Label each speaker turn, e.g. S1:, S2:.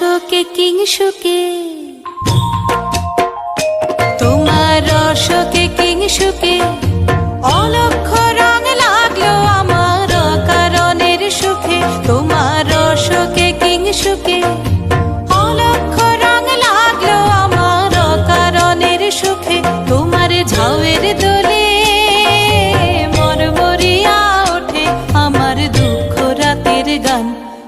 S1: রসকে কিংসুকে তোমার রসকে কিংসুকে অলক্ষ রং লাগল আমার কারণের সুখে। তোমার রসকে কিংসুকে